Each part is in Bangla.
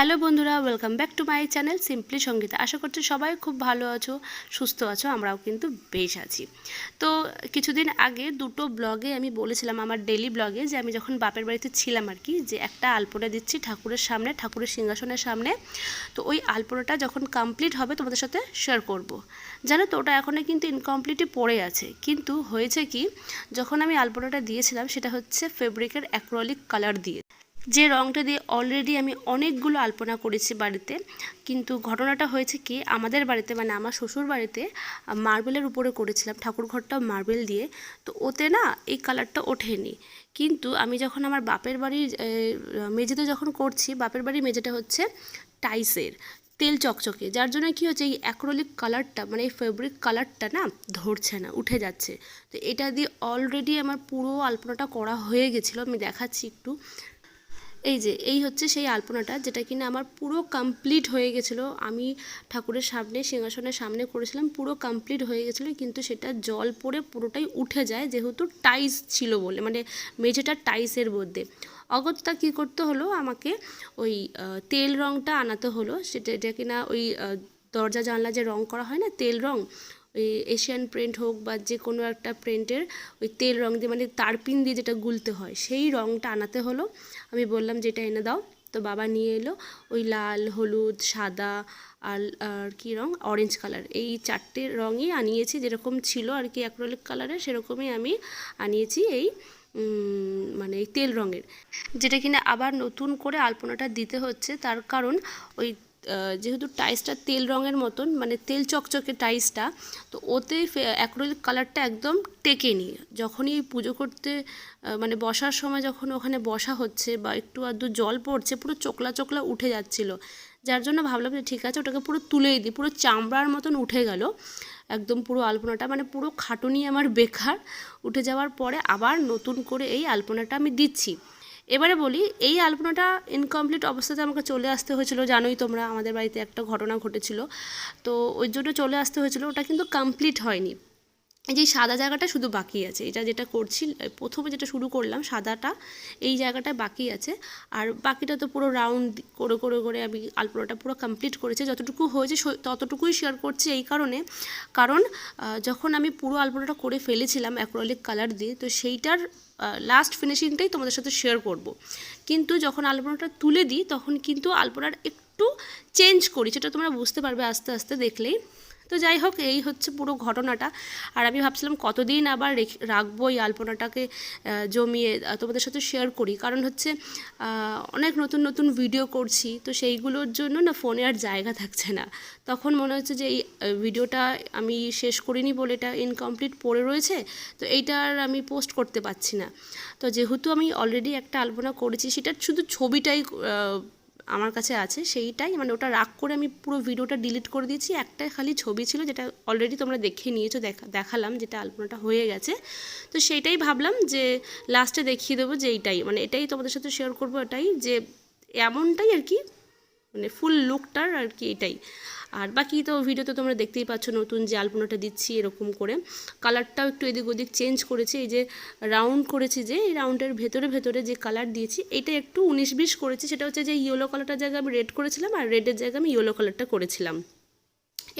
হ্যালো বন্ধুরা welcome back to my channel simply Sangeeta আশা করছি সবাই খুব ভালো আছো, সুস্থ আছো, আমরাও কিন্তু বেশ আছি। তো কিছুদিন আগে দুটো ব্লগে আমি বলেছিলাম, আমার ডেলি ব্লগে যে আমি যখন বাপের বাড়িতে ছিলাম আর কি, যে একটা আলপনা দিচ্ছি ঠাকুরের সামনে, ঠাকুরের সিংহাসনের সামনে, তো ওই আলপনাটা যখন কমপ্লিট হবে তোমাদের সাথে শেয়ার করব। জানো তো, ওটা এখনও কিন্তু ইনকমপ্লিটই পড়ে আছে। কিন্তু হয়েছে কি, যখন আমি আলপনাটা দিয়েছিলাম, সেটা হচ্ছে ফেব্রিকের অ্যাক্রোলিক কালার দিয়ে। যে রঙটা দিয়ে অলরেডি আমি অনেকগুলো আলপনা করেছি বাড়িতে, কিন্তু ঘটনাটা হয়েছে কি, আমাদের বাড়িতে মানে আমার শ্বশুর বাড়িতে মার্বেলের উপরে করেছিলাম, ঠাকুর ঘরটা মার্বেল দিয়ে, তো ওতে না এই কালারটা ওঠেনি। কিন্তু আমি যখন আমার বাপের বাড়ির মেঝেতে যখন করছি, বাপের বাড়ির মেঝেটা হচ্ছে টাইসের, তেল চকচকে, যার জন্য কি হচ্ছে এই অ্যাক্রোলিক কালারটা মানে এই ফেব্রিক কালারটা না ধরছে না, উঠে যাচ্ছে। তো এটা দিয়ে অলরেডি আমার পুরো আলপনাটা করা হয়ে গেছিল, আমি দেখাচ্ছি একটু। এই যে, এই হচ্ছে সেই আলপনাটা যেটা কিনা আমার পুরো কমপ্লিট হয়ে গেছিল। আমি ঠাকুরের সামনে, সিংহাসনের সামনে করেছিলাম, পুরো কমপ্লিট হয়ে গেছিল, কিন্তু সেটা জল পড়ে পুরোটাই উঠে যায়, যেহেতু টাইস ছিল বলে মানে মেঝেটা টাইসের মধ্যে। অগত্যা কী করতে হলো? আমাকে ওই তেল রঙটা আনাতে হলো। সেটা, এটা কিনা ওই দরজা জানলা যে রং করা হয় না, তেল রং ওই এশিয়ান প্রিন্ট হোক বা যে কোনো একটা প্রিন্টের ওই তেল রং দিয়ে মানে তারপিন দিয়ে যেটা গুলতে হয়, সেই রংটা আনাতে হলো। আমি বললাম যেটা এনে দাও। তো বাবা নিয়ে এলো ওই লাল, হলুদ, সাদা আর আর কী রং? অরেঞ্জ কালার এই চারটে রঙই আনিয়েছি, যেরকম ছিল আর কি অ্যাক্রোলিক কালারের সেরকমই আমি আনিয়েছি এই মানে তেল রঙের। যেটা কিনা আবার নতুন করে আলপনাটা দিতে হচ্ছে, তার কারণ ওই যেহেতু টাইসটা তেল রঙের মতন মানে তেল চকচকে টাইসটা, তো ওতে অ্যাক্রোলিক কালারটা একদম টেকেনি যখনই পুজো করতে মানে বসার সময় যখন ওখানে বসা হচ্ছে বা একটু আধটু জল পড়ছে, পুরো চোকলা চোকলা উঠে যাচ্ছিল। যার জন্য ভাবলাম যে ঠিক আছে, ওটাকে পুরো তুলেই দিই। পুরো চামড়ার মতন উঠে গেল। একদম পুরো আলপনাটা মানে পুরো খাটুনি আমার বেকার। উঠে যাওয়ার পরে আবার নতুন করে এই আলপনাটা আমি দিচ্ছি। এবারে বলি, এই আলপনাটা ইনকমপ্লিট অবস্থাতে আমাকে চলে আসতে হয়েছিল, জানোই তোমরা আমাদের বাড়িতে একটা ঘটনা ঘটেছিল। তো ওই জন্য চলে আসতে হয়েছিল, ওটা কিন্তু কমপ্লিট হয়নি। যে সাদা জায়গাটা শুধু বাকি আছে, এটা যেটা করছি প্রথমে যেটা শুরু করলাম সাদাটা, এই জায়গাটা বাকি আছে। আর বাকিটা তো পুরো রাউন্ড করে করে করে আমি আলপনাটা পুরো কমপ্লিট করেছি। যতটুকু হয়েছে ততটুকুই শেয়ার করছি এই কারণে। কারণ যখন আমি পুরো আলপনাটা করে ফেলেছিলাম অ্যাক্রোলিক কালার দিয়ে, তো সেইটার লাস্ট ফিনিশিংটাই তোমাদের সাথে শেয়ার করব। কিন্তু যখন আলপনাটা তুলে দিই, তখন কিন্তু আলপনার একটু চেঞ্জ করি, সেটা তোমরা বুঝতে পারবে আস্তে আস্তে দেখলেই। তো যাই হোক, এই হচ্ছে পুরো ঘটনাটা। আর আমি ভাবছিলাম কতদিন আবার রেখ- রাখব এই আলপনাটাকে জমিয়ে তোমাদের সাথে শেয়ার করি। কারণ হচ্ছে অনেক নতুন নতুন ভিডিও করছি, তো সেইগুলোর জন্য না ফোনে আর জায়গা থাকছে না। তখন মনে হচ্ছে যে এই ভিডিওটা আমি শেষ করিনি বলে এটা ইনকমপ্লিট পড়ে রয়েছে, তো এইটা আর আমি পোস্ট করতে পারছি না। তো যেহেতু আমি অলরেডি একটা আলপনা করেছি সেটার শুধু ছবিটাই আমার কাছে আছে সেইটাই মানে ওটা রাগ করে আমি পুরো ভিডিওটা ডিলিট করে দিয়েছি। একটা খালি ছবি ছিল যেটা অলরেডি তোমরা দেখে নিয়েছো, দেখা, দেখালাম যেটা আলপনাটা হয়ে গেছে। তো সেইটাই ভাবলাম যে লাস্টে দেখিয়ে দেবো যে এইটাই মানে এটাই তোমাদের সাথে শেয়ার করব এটাই যে এমনটাই আর কি মানে ফুল লুকটার আর কি এটাই। আর বাকি তো ভিডিওতে তোমরা দেখতেই পাচ্ছ, নতুন যে আলপনাটা দিচ্ছি এরকম করে। কালারটাও একটু এদিক ওদিক চেঞ্জ করেছি, এই যে রাউন্ড করেছি যে, এই রাউন্ডের ভেতরে ভেতরে যে কালার দিয়েছি এটা একটু উনিশ বিশ করেছি, সেটা হচ্ছে যে ইয়েলো কালারটার জায়গায় আমি রেড করেছিলাম আর রেডের জায়গায় আমি ইয়েলো কালারটা করেছিলাম।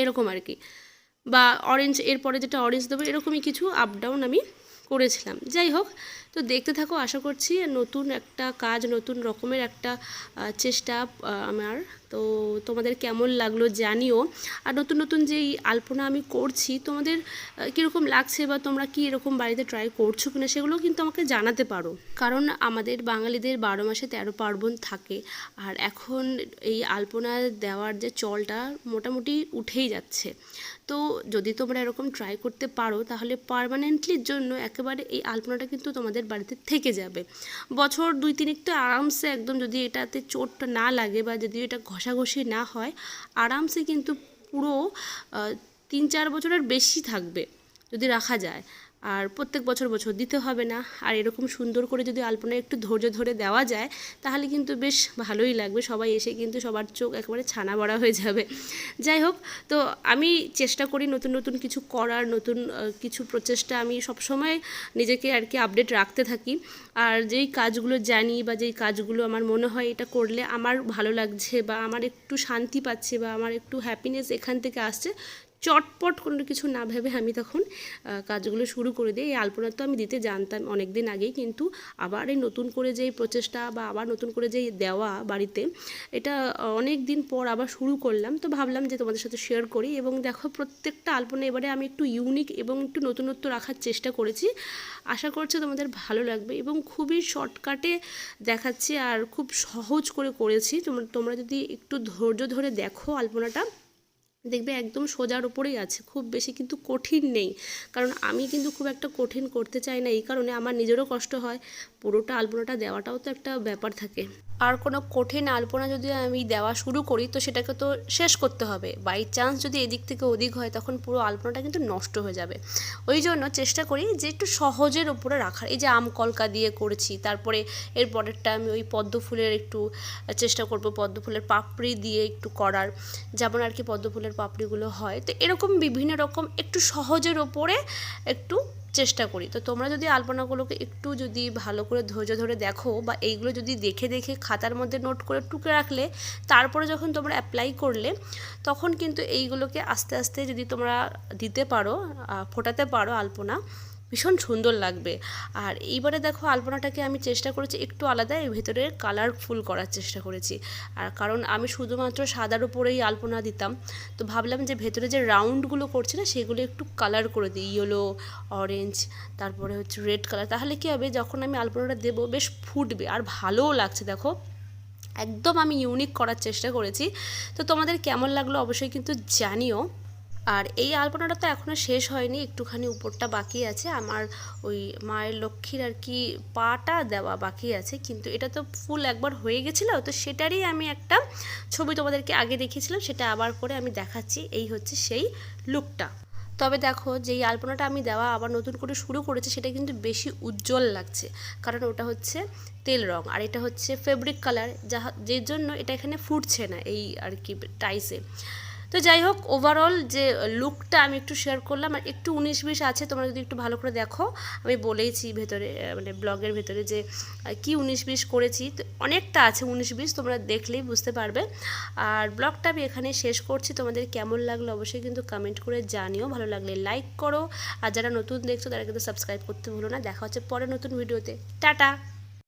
এরকম আর কি। বা অরেঞ্জ এরপরে যেটা অরেঞ্জ দেবো, এরকমই কিছু আপ ডাউন আমি করেছিলাম। যাই হোক, তো দেখতে থাকো, আশা করছি নতুন একটা কাজ, নতুন রকমের একটা চেষ্টা আমার। তো তোমাদের কেমন লাগল জানিও। আর নতুন নতুন যেই আলপনা আমি করছি, তোমাদের কীরকম লাগছে বা তোমরা কি এরকম বাড়িতে ট্রাই করছ কিনা সেগুলো কিন্তু আমাকে জানাতে পারো। কারণ আমাদের বাঙালিদের বারো মাসে তেরো পার্বণ থাকে, আর এখন এই আলপনা দেওয়ার যে চলটা মোটামুটি উঠেই যাচ্ছে। তো যদি তোমরা এরকম ট্রাই করতে পারো, তাহলে পারমানেন্টলির জন্য একেবারে এই আলপনাটা কিন্তু তোমাদের বাড়িতে থেকে যাবে। বছর দুই তিনেক তো আরামসে একদম যদি এটাতে চোটটা না লাগে বা যদি এটা ঘষাঘষি না হয়, আরামসে কিন্তু পুরো তিন চার বছরের বেশি থাকবে যদি রাখা যায়। আর প্রত্যেক বছর বছর দিতে হবে না। আর এরকম সুন্দর করে যদি আলপনা একটু ধৈর্য ধরে দেওয়া যায়, তাহলে কিন্তু বেশ ভালোই লাগবে। সবাই এসে কিন্তু সবার চোখ একেবারে ছানা বড়া হয়ে যাবে। যাই হোক, তো আমি চেষ্টা করি নতুন নতুন কিছু করার, নতুন কিছু প্রচেষ্টা আমি সবসময় নিজেকে আর কি আপডেট রাখতে থাকি। আর যেই কাজগুলো জানি বা যেই কাজগুলো আমার মনে হয় এটা করলে আমার ভালো লাগছে বা আমার একটু শান্তি পাচ্ছে বা আমার একটু হ্যাপিনেস এখান থেকে আসছে চটপট কোনো কিছু না ভেবে আমি তখন কাজগুলো শুরু করে দিই। এই আলপনা তো আমি দিতে জানতাম অনেক দিন আগেই, কিন্তু আবার এই নতুন করে যেই প্রচেষ্টা বা আবার নতুন করে যেই দেওয়া বাড়িতে, এটা অনেক দিন পর আবার শুরু করলাম। তো ভাবলাম যে তোমাদের সাথে শেয়ার করি এবং দেখো প্রত্যেকটা আলপনা এবারে আমি একটু ইউনিক এবং একটু নতুনত্ব রাখার চেষ্টা করেছি। আশা করছি তোমাদের ভালো লাগবে এবং খুবই শর্টকাটে দেখাচ্ছি আর খুব সহজ করে করেছি। তোমরা তোমরা যদি একটু ধৈর্য ধরে দেখো আলপনাটা দেখবে একদম সোজার উপরেই আছে, খুব বেশি কিন্তু কঠিন নেই। কারণ আমি কিন্তু খুব একটা কঠিন করতে চাই না, এই কারণে আমার নিজেরও কষ্ট হয়। পুরোটা আলপনাটা দেওয়াটাও তো একটা ব্যাপার থাকে। আর কোনো কঠিন আলপনা যদি আমি দেওয়া শুরু করি, তো সেটাকে তো শেষ করতে হবে। বাই চান্স যদি এদিক থেকে ওদিক হয়, তখন পুরো আলপনাটা কিন্তু নষ্ট হয়ে যাবে। ওই জন্য চেষ্টা করি যে একটু সহজের উপরে রাখার। এই যে আম কলকা দিয়ে করেছি, তারপরে এর পরেরটা আমি ওই পদ্ম ফুলের একটু চেষ্টা করব, পদ্ম ফুলের পাপড়ি দিয়ে একটু করার। যেমন আর কি পদ্ম ফুলের পাপড়িগুলো হয়। তো এরকম বিভিন্ন রকম একটু সহজের ওপরে একটু চেষ্টা করি। তো তোমরা যদি আলপনাগুলোকে একটু যদি ভালো করে ধৈর্য ধরে দেখো বা এইগুলো যদি দেখে দেখে খাতার মধ্যে নোট করে টুকে রাখলে, তারপরে যখন তোমরা অ্যাপ্লাই করলে, তখন কিন্তু এইগুলোকে আস্তে আস্তে যদি তোমরা দিতে পারো ফোটাতে পারো আলপনা ভীষণ সুন্দর লাগবে। আর এইবারে দেখো আলপনাটাকে আমি চেষ্টা করেছি একটু আলাদা, এর ভেতরে কালারফুল করার চেষ্টা করেছি। আর কারণ আমি শুধুমাত্র সাদার উপরেই আলপনা দিতাম, তো ভাবলাম যে ভেতরে যে রাউন্ডগুলো করছে না, সেগুলো একটু কালার করে দিই, ইয়েলো, অরেঞ্জ, তারপরে হচ্ছে রেড কালার। তাহলে কী হবে, যখন আমি আলপনাটা দেবো, বেশ ফুটবে আর ভালোও লাগছে দেখো। একদম আমি ইউনিক করার চেষ্টা করেছি। তো তোমাদের কেমন লাগল অবশ্যই কিন্তু জানিও। আর এই আলপনাটা তো এখনও শেষ হয়নি, একটুখানি উপরটা বাকি আছে। আমার ওই মায়ের লক্ষ্মীর আর কি পাটা দেওয়া বাকি আছে, কিন্তু এটা তো ফুল একবার হয়ে গেছিল, তো সেটারই আমি একটা ছবি তোমাদেরকে আগে দেখিয়েছিলাম, সেটা আবার করে আমি দেখাচ্ছি। এই হচ্ছে সেই লুকটা। তবে দেখো, যেই আলপনাটা আমি দেওয়া আবার নতুন করে শুরু করেছি, সেটা কিন্তু বেশি উজ্জ্বল লাগছে, কারণ ওটা হচ্ছে তেল রং। আর এটা হচ্ছে ফেব্রিক কালার যা যে জন্য এটা এখানে ফুটছে না এই আর কি টাইসে তো যাই হোক ওভারঅল যে লুকটা আমি একটু শেয়ার করলাম, আর একটু উনিশ বিশ আছে, তোমরা যদি একটু ভালো করে দেখো, আমি বলেইছি ভেতরে মানে ব্লগের ভেতরে যে কি উনিশ বিশ করেছি, তো অনেকটা আছে উনিশ বিশ, তোমরা দেখলেই বুঝতে পারবে। আর ব্লগটা আমি এখানে শেষ করছি, তোমাদের কেমন লাগল অবশ্যই কিন্তু কমেন্ট করে জানিও, ভালো লাগলে লাইক করো। আর যারা নতুন দেখছ, তারা কিন্তু সাবস্ক্রাইব করতে ভুলো না। দেখা হচ্ছে পরে নতুন ভিডিওতে টাটা!